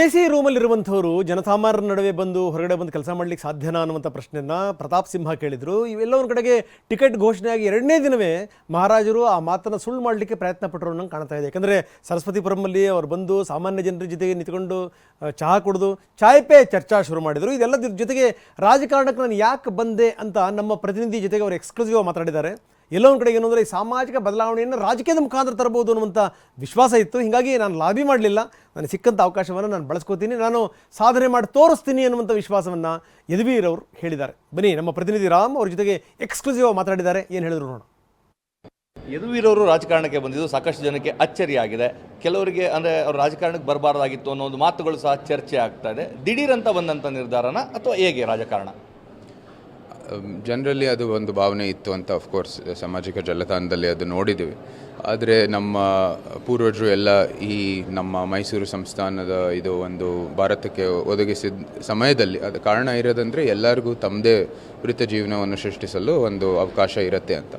A C ರೂಮಲ್ಲಿರುವಂಥವರು ಜನಸಾಮಾನ್ಯರ ನಡುವೆ ಬಂದು ಹೊರಗಡೆ ಬಂದು ಕೆಲಸ ಮಾಡ್ಲಿಕ್ಕೆ ಸಾಧ್ಯನಾ ಅನ್ನುವಂಥ ಪ್ರಶ್ನೆಯನ್ನು ಪ್ರತಾಪ್ ಸಿಂಹ ಕೇಳಿದರು. ಇವೆಲ್ಲ ಕಡೆಗೆ ಟಿಕೆಟ್ ಘೋಷಣೆಯಾಗಿ ಎರಡನೇ ದಿನವೇ ಮಹಾರಾಜರು ಆ ಮಾತನ್ನು ಸುಳ್ಳು ಮಾಡಲಿಕ್ಕೆ ಪ್ರಯತ್ನ ಪಟ್ಟರು ನಂಗೆ ಕಾಣ್ತಾ ಇದೆ. ಯಾಕಂದರೆ ಸರಸ್ವತಿಪುರಮಲ್ಲಿ ಅವರು ಬಂದು ಸಾಮಾನ್ಯ ಜನರ ಜೊತೆಗೆ ನಿಂತ್ಕೊಂಡು ಚಹಾ ಕುಡಿದು, ಚಾಯ್ ಪೇ ಚರ್ಚಾ ಶುರು ಮಾಡಿದರು. ಇದೆಲ್ಲದ್ರ ಜೊತೆಗೆ ರಾಜಕಾರಣಕ್ಕೆ ನಾನು ಯಾಕೆ ಬಂದೆ ಅಂತ ನಮ್ಮ ಪ್ರತಿನಿಧಿ ಜೊತೆಗೆ ಅವರು ಎಕ್ಸ್ಕ್ಲೂಸಿವ್ ಮಾತಾಡಿದ್ದಾರೆ. ಎಲ್ಲೊಂದು ಕಡೆಗೆ ಕಡೆ ಏನು ಅಂದರೆ ಈ ಸಾಮಾಜಿಕ ಬದಲಾವಣೆಯನ್ನು ರಾಜಕೀಯದ ಮುಖಾಂತರ ತರಬಹುದು ಅನ್ನುವಂಥ ವಿಶ್ವಾಸ ಇತ್ತು. ಹೀಗಾಗಿ ನಾನು ಲಾಬಿ ಮಾಡಲಿಲ್ಲ. ನನಗೆ ಸಿಕ್ಕಂಥ ಅವಕಾಶವನ್ನು ನಾನು ಬಳಸ್ಕೋತೀನಿ, ನಾನು ಸಾಧನೆ ಮಾಡಿ ತೋರಿಸ್ತೀನಿ ಅನ್ನುವಂಥ ವಿಶ್ವಾಸವನ್ನು ಯದುವೀರ್ ಅವರು ಹೇಳಿದ್ದಾರೆ. ಬನ್ನಿ, ನಮ್ಮ ಪ್ರತಿನಿಧಿ ರಾಮ್ ಅವ್ರ ಜೊತೆಗೆ ಎಕ್ಸ್ಕ್ಲೂಸಿವ್ ಮಾತಾಡಿದ್ದಾರೆ. ಏನು ಹೇಳಿದ್ರು ನೋಡೋಣ. ಯದುವೀರವರು ರಾಜಕಾರಣಕ್ಕೆ ಬಂದಿದ್ದು ಸಾಕಷ್ಟು ಜನಕ್ಕೆ ಅಚ್ಚರಿಯಾಗಿದೆ. ಕೆಲವರಿಗೆ ಅಂದರೆ ಅವ್ರು ರಾಜಕಾರಣಕ್ಕೆ ಬರಬಾರ್ದಾಗಿತ್ತು ಅನ್ನೋ ಒಂದು ಮಾತುಗಳು ಸಹ ಚರ್ಚೆ ಆಗ್ತಾ ಇದೆ. ದಿಢೀರಂತ ಬಂದಂಥ ನಿರ್ಧಾರನ ಅಥವಾ ಹೇಗೆ ರಾಜಕಾರಣ? ಜನರಲ್ಲಿ ಅದು ಒಂದು ಭಾವನೆ ಇತ್ತು ಅಂತ ಅಫ್ಕೋರ್ಸ್ ಸಾಮಾಜಿಕ ಜಾಲತಾಣದಲ್ಲಿ ಅದು ನೋಡಿದ್ದೀವಿ. ಆದರೆ ನಮ್ಮ ಪೂರ್ವಜರು ಎಲ್ಲ ಈ ನಮ್ಮ ಮೈಸೂರು ಸಂಸ್ಥಾನದ ಇದು ಒಂದು ಭಾರತಕ್ಕೆ ಒದಗಿಸಿದ ಸಮಯದಲ್ಲಿ, ಅದು ಕಾರಣ ಇರೋದಂದರೆ ಎಲ್ಲರಿಗೂ ತಮ್ಮದೇ ವೃತ್ತ ಜೀವನವನ್ನು ಸೃಷ್ಟಿಸಲು ಒಂದು ಅವಕಾಶ ಇರುತ್ತೆ ಅಂತ.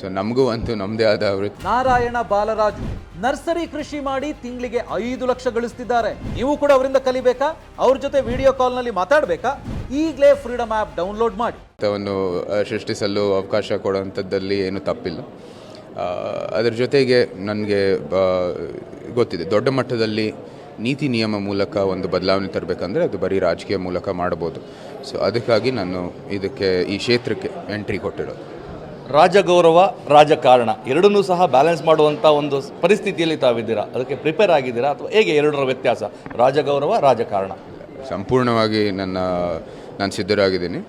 ಸೊ ನಮಗೂ ಅಂತೂ ನಮ್ಮದೇ ಆದ ವೃತ್ತಿ. ನಾರಾಯಣ ಬಾಲರಾಜು ನರ್ಸರಿ ಕೃಷಿ ಮಾಡಿ ತಿಂಗಳಿಗೆ ಐದು ಲಕ್ಷ ಗಳಿಸ್ತಿದ್ದಾರೆ. ನೀವು ಕೂಡ ಅವರಿಂದ ಕಲಿಬೇಕಾ? ಅವ್ರ ಜೊತೆ ವಿಡಿಯೋ ಕಾಲ್ನಲ್ಲಿ ಮಾತಾಡಬೇಕಾ? ಈಗಲೇ ಫ್ರೀಡಮ್ ಆ್ಯಪ್ ಡೌನ್ಲೋಡ್ ಮಾಡಿ. ವನ್ನು ಸೃಷ್ಟಿಸಲು ಅವಕಾಶ ಕೊಡುವಂಥದ್ದಲ್ಲಿ ಏನು ತಪ್ಪಿಲ್ಲ. ಅದರ ಜೊತೆಗೆ ನನಗೆ ಗೊತ್ತಿದೆ ದೊಡ್ಡ ಮಟ್ಟದಲ್ಲಿ ನೀತಿ ನಿಯಮ ಮೂಲಕ ಒಂದು ಬದಲಾವಣೆ ತರಬೇಕಂದ್ರೆ ಅದು ಬರೀ ರಾಜಕೀಯ ಮೂಲಕ ಮಾಡ್ಬೋದು. ಸೊ ಅದಕ್ಕಾಗಿ ನಾನು ಇದಕ್ಕೆ ಈ ಕ್ಷೇತ್ರಕ್ಕೆ ಎಂಟ್ರಿ ಕೊಟ್ಟಿರೋದು. ರಾಜಗೌರವ ರಾಜಕಾರಣ ಎರಡನ್ನೂ ಸಹ ಬ್ಯಾಲೆನ್ಸ್ ಮಾಡುವಂಥ ಒಂದು ಪರಿಸ್ಥಿತಿಯಲ್ಲಿ ತಾವಿದ್ದೀರಾ? ಅದಕ್ಕೆ ಪ್ರಿಪೇರ್ ಆಗಿದ್ದೀರಾ? ಅಥವಾ ಹೇಗೆ ಎರಡರ ವ್ಯತ್ಯಾಸ? ರಾಜಗೌರವ ರಾಜಕಾರಣ? ಸಂಪೂರ್ಣವಾಗಿ ನನ್ನ, ನಾನು ಸಿದ್ಧರಾಗಿದ್ದೀನಿ.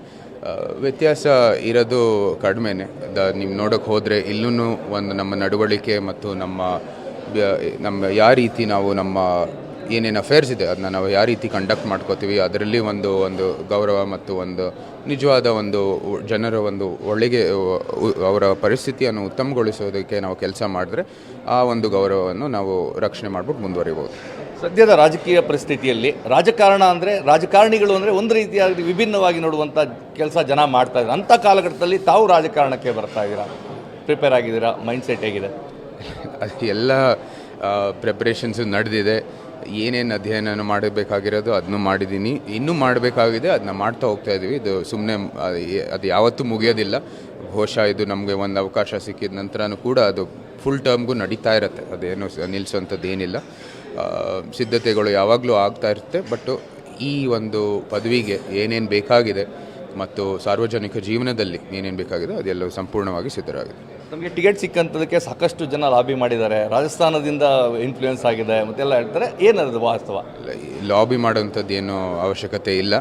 ವ್ಯತ್ಯಾಸ ಇರೋದು ಕಡಿಮೆನೆ. ದ, ನೀವು ನೋಡೋಕ್ಕೆ ಹೋದರೆ ಇಲ್ಲೂ ಒಂದು ನಮ್ಮ ನಡವಳಿಕೆ ಮತ್ತು ನಮ್ಮ ನಮ್ಮ ಯಾವ ರೀತಿ ನಾವು ನಮ್ಮ ಏನೇನು ಅಫೇರ್ಸ್ ಇದೆ ಅದನ್ನ ನಾವು ಯಾವ ರೀತಿ ಕಂಡಕ್ಟ್ ಮಾಡ್ಕೋತೀವಿ, ಅದರಲ್ಲಿ ಒಂದು ಒಂದು ಗೌರವ ಮತ್ತು ಒಂದು ನಿಜವಾದ ಒಂದು ಜನರ ಒಂದು ಒಳ್ಳೆಗೆ ಅವರ ಪರಿಸ್ಥಿತಿಯನ್ನು ಉತ್ತಮಗೊಳಿಸೋದಕ್ಕೆ ನಾವು ಕೆಲಸ ಮಾಡಿದ್ರೆ ಆ ಒಂದು ಗೌರವವನ್ನು ನಾವು ರಕ್ಷಣೆ ಮಾಡ್ಬಿಟ್ಟು ಮುಂದುವರಿಬೋದು. ಸದ್ಯದ ರಾಜಕೀಯ ಪರಿಸ್ಥಿತಿಯಲ್ಲಿ ರಾಜಕಾರಣ ಅಂದರೆ ರಾಜಕಾರಣಿಗಳು ಅಂದರೆ ಒಂದು ರೀತಿಯಾಗಿ ವಿಭಿನ್ನವಾಗಿ ನೋಡುವಂಥ ಕೆಲಸ ಜನ ಮಾಡ್ತಾ ಇದ್ದಾರೆ. ಅಂಥ ಕಾಲಘಟ್ಟದಲ್ಲಿ ತಾವು ರಾಜಕಾರಣಕ್ಕೆ ಬರ್ತಾ ಇದ್ದೀರಾ? ಪ್ರಿಪೇರ್ ಆಗಿದ್ದೀರಾ? ಮೈಂಡ್ ಸೆಟ್ ಹೇಗಿದೆ? ಎಲ್ಲ ಪ್ರಿಪ್ರೇಷನ್ಸು ನಡೆದಿದೆ. ಏನೇನು ಅಧ್ಯಯನ ಮಾಡಬೇಕಾಗಿರೋದು ಅದನ್ನು ಮಾಡಿದ್ದೀನಿ. ಇನ್ನೂ ಮಾಡಬೇಕಾಗಿದೆ ಅದನ್ನ ಮಾಡ್ತಾ ಹೋಗ್ತಾ ಇದ್ದೀವಿ. ಇದು ಸುಮ್ಮನೆ ಅದು ಯಾವತ್ತೂ ಮುಗಿಯೋದಿಲ್ಲ. ಬಹುಶಃ ಇದು ನಮಗೆ ಒಂದು ಅವಕಾಶ ಸಿಕ್ಕಿದ ನಂತರನೂ ಕೂಡ ಅದು ಫುಲ್ ಟರ್ಮ್ಗೂ ನಡೀತಾ ಇರುತ್ತೆ. ಅದೇನು ನಿಲ್ಲಿಸುವಂಥದ್ದು ಏನಿಲ್ಲ ಸಿದ್ಧತೆಗಳು ಯಾವಾಗಲೂ ಆಗ್ತಾ ಇರುತ್ತೆ. ಬಟ್ ಈ ಒಂದು ಪದವಿಗೆ ಏನೇನು ಬೇಕಾಗಿದೆ ಮತ್ತು ಸಾರ್ವಜನಿಕ ಜೀವನದಲ್ಲಿ ಏನೇನು ಬೇಕಾಗಿದೆ ಅದೆಲ್ಲ ಸಂಪೂರ್ಣವಾಗಿ ಸಿದ್ಧರಾಗಿದೆ. ನಮಗೆ ಟಿಕೆಟ್ ಸಿಕ್ಕಂಥದಕ್ಕೆ ಸಾಕಷ್ಟು ಜನ ಲಾಬಿ ಮಾಡಿದ್ದಾರೆ. ರಾಜಸ್ಥಾನದಿಂದ ಇನ್ಫ್ಲೂಯೆನ್ಸ್ ಆಗಿದೆ ಮತ್ತೆಲ್ಲ ಹೇಳ್ತಾರೆ. ಏನದು ವಾಸ್ತವ? ಲಾಬಿ ಮಾಡೋಂಥದ್ದು ಏನು ಅವಶ್ಯಕತೆ ಇಲ್ಲ.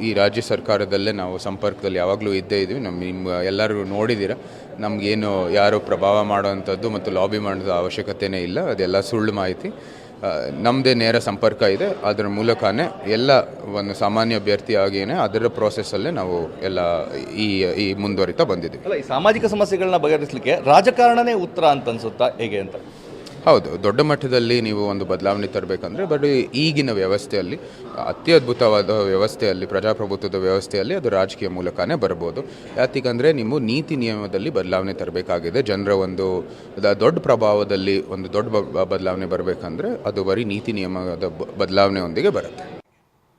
ಈ ರಾಜ್ಯ ಸರ್ಕಾರದಲ್ಲೇ ನಾವು ಸಂಪರ್ಕದಲ್ಲಿ ಯಾವಾಗಲೂ ಇದ್ದೇ ಇದ್ದೀವಿ. ನಮ್ಮ ನಿಮ್ಮ ಎಲ್ಲರೂ ನೋಡಿದ್ದೀರ. ನಮಗೇನು ಯಾರು ಪ್ರಭಾವ ಮಾಡೋವಂಥದ್ದು ಮತ್ತು ಲಾಬಿ ಮಾಡೋದು ಅವಶ್ಯಕತೆಯೇ ಇಲ್ಲ. ಅದೆಲ್ಲ ಸುಳ್ಳು ಮಾಹಿತಿ. ನಮ್ಮದೇ ನೇರ ಸಂಪರ್ಕ ಇದೆ. ಅದರ ಮೂಲಕನೇ ಎಲ್ಲ ಒಂದು ಸಾಮಾನ್ಯ ಅಭ್ಯರ್ಥಿಯಾಗಿಯೇ ಅದರ ಪ್ರೋಸೆಸ್ಸಲ್ಲೇ ನಾವು ಎಲ್ಲ ಈ ಈ ಮುಂದುವರಿತಾ ಬಂದಿದ್ದೀವಿ. ಸಾಮಾಜಿಕ ಸಮಸ್ಯೆಗಳನ್ನ ಬಗೆಹರಿಸಲಿಕ್ಕೆ ರಾಜಕಾರಣನೇ ಉತ್ತರ ಅಂತ ಅನ್ಸುತ್ತಾ ಹೇಗೆ ಅಂತ? ಹೌದು, ದೊಡ್ಡ ಮಟ್ಟದಲ್ಲಿ ನೀವು ಒಂದು ಬದಲಾವಣೆ ತರಬೇಕಂದ್ರೆ ಬಟ್ ಈಗಿನ ವ್ಯವಸ್ಥೆಯಲ್ಲಿ, ಅತ್ಯದ್ಭುತವಾದ ವ್ಯವಸ್ಥೆಯಲ್ಲಿ, ಪ್ರಜಾಪ್ರಭುತ್ವದ ವ್ಯವಸ್ಥೆಯಲ್ಲಿ ಅದು ರಾಜಕೀಯ ಮೂಲಕನೇ ಬರ್ಬೋದು. ಯಾತಿಗಂದರೆ ನೀವು ನೀತಿ ನಿಯಮದಲ್ಲಿ ಬದಲಾವಣೆ ತರಬೇಕಾಗಿದೆ. ಜನರ ಒಂದು ದೊಡ್ಡ ಪ್ರಭಾವದಲ್ಲಿ ಒಂದು ದೊಡ್ಡ ಬದಲಾವಣೆ ಬರಬೇಕಂದ್ರೆ ಅದು ಬರೀ ನೀತಿ ನಿಯಮದ ಬದಲಾವಣೆಯೊಂದಿಗೆ ಬರುತ್ತೆ.